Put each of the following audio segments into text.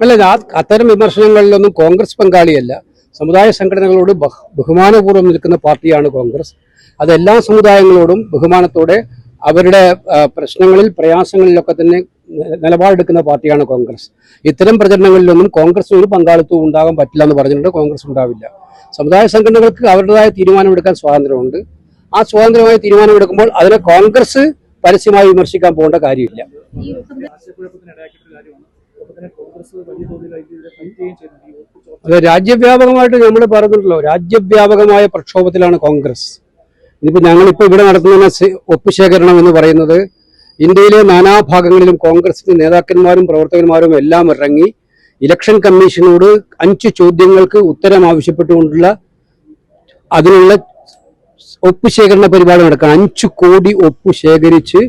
അല്ല അത്തരം വിമർശനങ്ങളിലൊന്നും കോൺഗ്രസ് പങ്കാളിയല്ല. സമുദായ സംഘടനകളോട് ബഹ്- ബഹുമാനപൂർവം നിൽക്കുന്ന പാർട്ടിയാണ് കോൺഗ്രസ്. അതെല്ലാ സമുദായങ്ങളോടും ബഹുമാനത്തോടെ അവരുടെ പ്രശ്നങ്ങളിൽ പ്രയാസങ്ങളിലൊക്കെ തന്നെ നിലപാടെടുക്കുന്ന പാർട്ടിയാണ് കോൺഗ്രസ്. ഇത്തരം പ്രചരണങ്ങളിലൊന്നും കോൺഗ്രസ് ഒരു പങ്കാളിത്തവും ഉണ്ടാകാൻ പറ്റില്ല എന്ന് പറഞ്ഞിട്ടുണ്ട്. കോൺഗ്രസ് ഉണ്ടാവില്ല. സമുദായ സംഘടനകൾക്ക് അവരുടേതായ തീരുമാനമെടുക്കാൻ സ്വാതന്ത്ര്യമുണ്ട്. ആ സ്വാതന്ത്ര്യമായ തീരുമാനമെടുക്കുമ്പോൾ അതിനെ കോൺഗ്രസ് പരസ്യമായി വിമർശിക്കാൻ പോകേണ്ട കാര്യമില്ല. ഒപ്പം അത് രാജ്യവ്യാപകമായിട്ട് നമ്മൾ പറഞ്ഞിട്ടുള്ളൂ രാജ്യവ്യാപകമായ പ്രക്ഷോഭത്തിലാണ് കോൺഗ്രസ്. ഇനിയിപ്പോൾ ഞങ്ങളിപ്പോൾ ഇവിടെ നടത്തുന്ന ഒപ്പുശേഖരണം എന്ന് പറയുന്നത് ഇന്ത്യയിലെ നാനാഭാഗങ്ങളിലും കോൺഗ്രസിന്റെ നേതാക്കന്മാരും പ്രവർത്തകന്മാരും എല്ലാം ഇറങ്ങി ഇലക്ഷൻ കമ്മീഷനോട് അഞ്ച് ചോദ്യങ്ങൾക്ക് ഉത്തരം ആവശ്യപ്പെട്ടുകൊണ്ടുള്ള അതിനുള്ള ഒപ്പുശേഖരണ പരിപാടി നടക്കുക അഞ്ചു കോടി ഒപ്പ് ശേഖരിച്ച്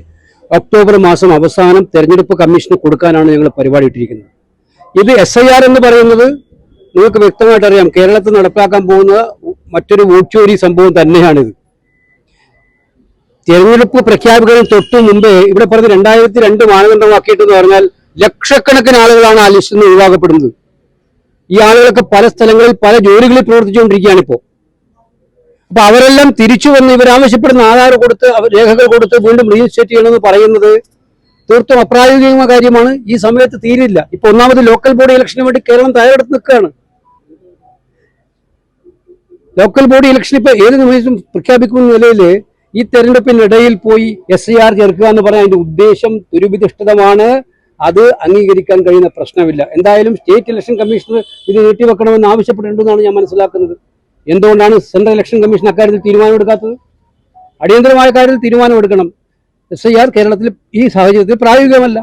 ഒക്ടോബർ മാസം അവസാനം തെരഞ്ഞെടുപ്പ് കമ്മീഷന് കൊടുക്കാനാണ് ഞങ്ങൾ പരിപാടി ഇട്ടിരിക്കുന്നത്. ഇത് എസ് ഐ ആർ എന്ന് പറയുന്നത് നിങ്ങൾക്ക് വ്യക്തമായിട്ട് അറിയാം കേരളത്തിൽ നടപ്പാക്കാൻ പോകുന്ന മറ്റൊരു വോട്ടുചോരി സംഭവം തന്നെയാണിത്. തെരഞ്ഞെടുപ്പ് പ്രഖ്യാപിക്കുന്നതിന് തൊട്ടു മുമ്പേ ഇവിടെ പറഞ്ഞ് രണ്ടായിരത്തി രണ്ട് മാനദണ്ഡമാക്കിയിട്ടെന്ന് പറഞ്ഞാൽ ലക്ഷക്കണക്കിന് ആളുകളാണ് ആ ലിസ്റ്റിൽ നിന്ന് ഒഴിവാക്കപ്പെടുന്നത്. ഈ ആളുകളൊക്കെ പല സ്ഥലങ്ങളിൽ പല ജോലികളിൽ പ്രവർത്തിച്ചുകൊണ്ടിരിക്കുകയാണ് ഇപ്പോൾ അപ്പൊ അവരെല്ലാം തിരിച്ചു വന്ന് ഇവർ ആവശ്യപ്പെടുന്ന ആധാർ കൊടുത്ത് രേഖകൾ കൊടുത്ത് വീണ്ടും റീഇൻസ്റ്റേറ്റ് ചെയ്യണമെന്ന് പറയുന്നത് തീർത്തും അപ്രായോഗികമായ കാര്യമാണ്. ഈ സമയത്ത് തീരില്ല. ഇപ്പൊ ഒന്നാമത് ലോക്കൽ ബോഡി ഇലക്ഷന് വേണ്ടി കേരളം തയ്യാറെടുത്ത് നിൽക്കുകയാണ്. ലോക്കൽ ബോഡി ഇലക്ഷൻ ഇപ്പൊ ഏത് നിമിഷം പ്രഖ്യാപിക്കുന്ന നിലയിൽ ഈ തെരഞ്ഞെടുപ്പിനിടയിൽ പോയി എസ് ഐ ആർ ചേർക്കുക എന്ന് പറഞ്ഞാൽ അതിന്റെ ഉദ്ദേശം ദുരുപതിഷ്ഠിതമാണ് അത് അംഗീകരിക്കാൻ കഴിയുന്ന പ്രശ്നമില്ല. എന്തായാലും സ്റ്റേറ്റ് ഇലക്ഷൻ കമ്മീഷണർ ഇത് നീട്ടിവെക്കണമെന്ന് ആവശ്യപ്പെട്ടിട്ടുണ്ടെന്നാണ് ഞാൻ മനസ്സിലാക്കുന്നത്. എന്തുകൊണ്ടാണ് സെൻട്രൽ ഇലക്ഷൻ കമ്മീഷൻ അക്കാര്യത്തിൽ തീരുമാനമെടുക്കാത്തത് അടിയന്തരമായ കാര്യത്തിൽ തീരുമാനമെടുക്കണം എസ് ഐ ആർ കേരളത്തിൽ ഈ സാഹചര്യത്തിൽ പ്രായോഗികമല്ല.